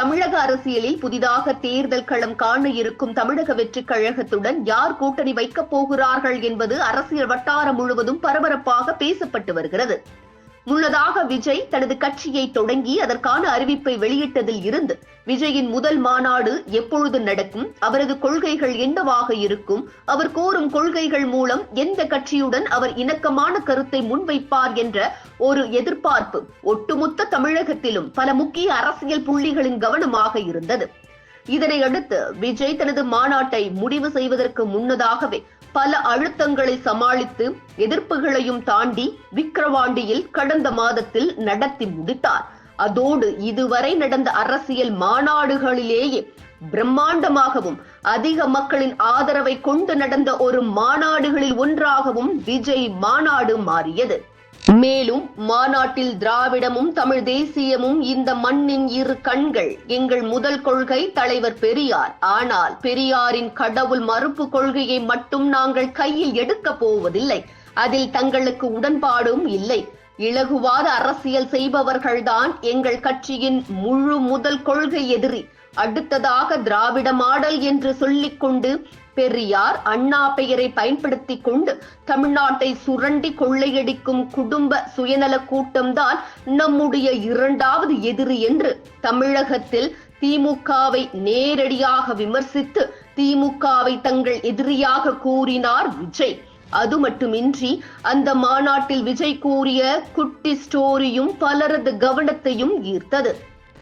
தமிழக அரசியலில் புதிதாக தேர்தல் களம் காண இருக்கும் தமிழக வெற்றிக் கழகத்துடன் யார் கூட்டணி வைக்கப் போகிறார்கள் என்பது அரசியல் வட்டாரம் முழுவதும் பரபரப்பாக பேசப்பட்டு வருகிறது. முன்னதாக விஜய் தனது கட்சியை தொடங்கி அதற்கான அறிவிப்பை வெளியிட்டதில் இருந்து விஜயின் முதல் மாநாடு எப்பொழுது நடக்கும் அவரது கொள்கைகள் என்னவாக இருக்கும் அவர் கோரும் கொள்கைகள் மூலம் எந்த கட்சியுடன் அவர் இணக்கமான கருத்தை முன்வைப்பார் என்ற ஒரு எதிர்பார்ப்பு ஒட்டுமொத்த தமிழகத்திலும் பல முக்கிய அரசியல் புள்ளிகளின் கவனமாக இருந்தது. இதனை அடுத்து விஜய் தனது மாநாட்டை முடிவு செய்வதற்கு முன்னதாகவே பல அழுத்தங்களை சமாளித்து எதிர்ப்புகளையும் தாண்டி விக்கிரவாண்டியில் கடந்த மாதத்தில் நடத்தி முடித்தார். அதோடு இதுவரை நடந்த அரசியல் மாநாடுகளிலேயே பிரம்மாண்டமாகவும் அதிக மக்களின் ஆதரவை கொண்டு நடந்த ஒரு மாநாடுகளில் ஒன்றாகவும் விஜய் மாநாடு மாறியது. மேலும் மாநாட்டில் திராவிடமும் தமிழ் தேசியமும் இந்த மண்ணின் இரு கண்கள் எங்கள் முதல் கொள்கை தலைவர் பெரியார். ஆனால் பெரியாரின் கடவுள் மறுப்பு கொள்கையை மட்டும் நாங்கள் கையில் எடுக்க போவதில்லை. அதில் தங்களுக்கு உடன்பாடும் இல்லை. இலகுவாத அரசியல் செய்பவர்கள்தான் எங்கள் கட்சியின் முழு முதல் கொள்கை எதிரி. அடுத்ததாக திராவிட மாடல் என்று சொல்லிக்கொண்டு பெரியார் அண்ணா பெயரை பயன்படுத்தி கொண்டு தமிழ்நாட்டை சுரண்டி கொள்ளையடிக்கும் குடும்ப சுயநல கூட்டம்தான் நம்முடைய இரண்டாவது எதிரி என்று தமிழகத்தில் திமுகவை நேரடியாக விமர்சித்து திமுகவை தங்கள் எதிரியாக கூறினார் விஜய். அது மட்டுமின்றி அந்த மாநாட்டில் விஜய் கூறிய குட்டி ஸ்டோரியும் பலரது கவனத்தையும் ஈர்த்தது.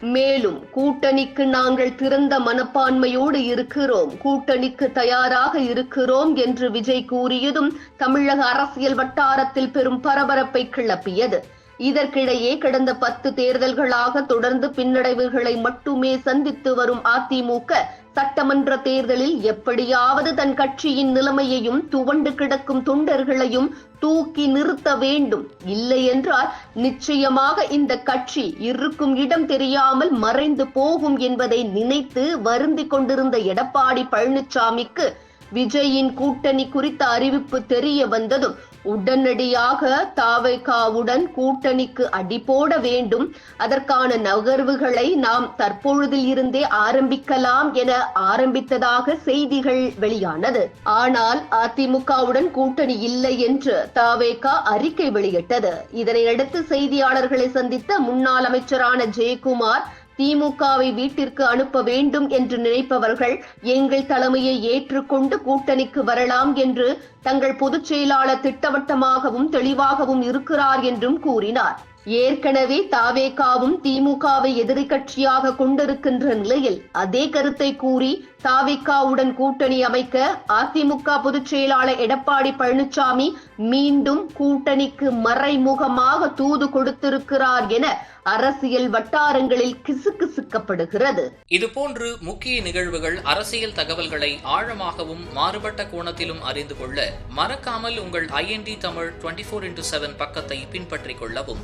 மேலும் கூட்டணிக்கு நாங்கள் திறந்த மனப்பான்மையோடு இருக்கிறோம். கூட்டணிக்கு தயாராக இருக்கிறோம் என்று விஜய் கூறியதும் தமிழக அரசியல் வட்டாரத்தில் பெரும் பரபரப்பை கிளப்பியது. இதற்கிடையே கடந்த பத்து தேர்தல்களாக தொடர்ந்து பின்னடைவுகளை மட்டுமே சந்தித்து வரும் அதிமுக சட்டமன்ற தேர்தலில் எப்படியாவது தன் கட்சியின் நிலைமையையும் துவண்டு கிடக்கும் தொண்டர்களையும் தூக்கி நிறுத்த வேண்டும். இல்லை என்றால் நிச்சயமாக இந்த கட்சி இருக்கும் இடம் தெரியாமல் மறைந்து போகும் என்பதை நினைத்து வருந்திக் கொண்டிருந்த எடப்பாடி பழனிசாமிக்கு விஜயின் கூட்டணி குறித்த அறிவிப்பு தெரிய வந்ததும் உடனடியாக தாவைக்காவுடன் கூட்டணிக்கு அடிபோட வேண்டும். அதற்கான நகர்வுகளை நாம் தற்பொழுதில் இருந்தே ஆரம்பிக்கலாம் என ஆரம்பித்ததாக செய்திகள் வெளியானது. ஆனால் அதிமுகவுடன் கூட்டணி இல்லை என்று தாவேகா அறிக்கை வெளியிட்டது. இதனையடுத்து செய்தியாளர்களை சந்தித்த முன்னாள் அமைச்சரான ஜெயக்குமார் திமுகவை வீட்டிற்கு அனுப்ப வேண்டும் என்று நினைப்பவர்கள் எங்கள் தலைமையை ஏற்றுக்கொண்டு கூட்டணிக்கு வரலாம் என்று தங்கள் பொதுச் செயலாளர் திட்டவட்டமாகவும் தெளிவாகவும் இருக்கிறார் என்றும் கூறினார். ஏற்கனவே தாவேகாவும் திமுகவை எதிர்கட்சியாக கொண்டிருக்கின்ற நிலையில் அதே கருத்தை கூறி தாவேகாவுடன் கூட்டணி அமைக்க அதிமுக பொதுச் செயலாளர் எடப்பாடி பழனிசாமி மீண்டும் கூட்டணிக்கு மறைமுகமாக தூது கொடுத்திருக்கிறார் என அரசியல் வட்டாரங்களில் கிசுகிசுக்கப்படுகிறது. இதுபோன்று முக்கிய நிகழ்வுகள் அரசியல் தகவல்களை ஆழமாகவும் மாறுபட்ட கோணத்திலும் அறிந்து கொள்ள மறக்காமல் உங்கள் INT Tamil twenty four into seven பக்கத்தை பின்பற்றிக் கொள்ளவும்.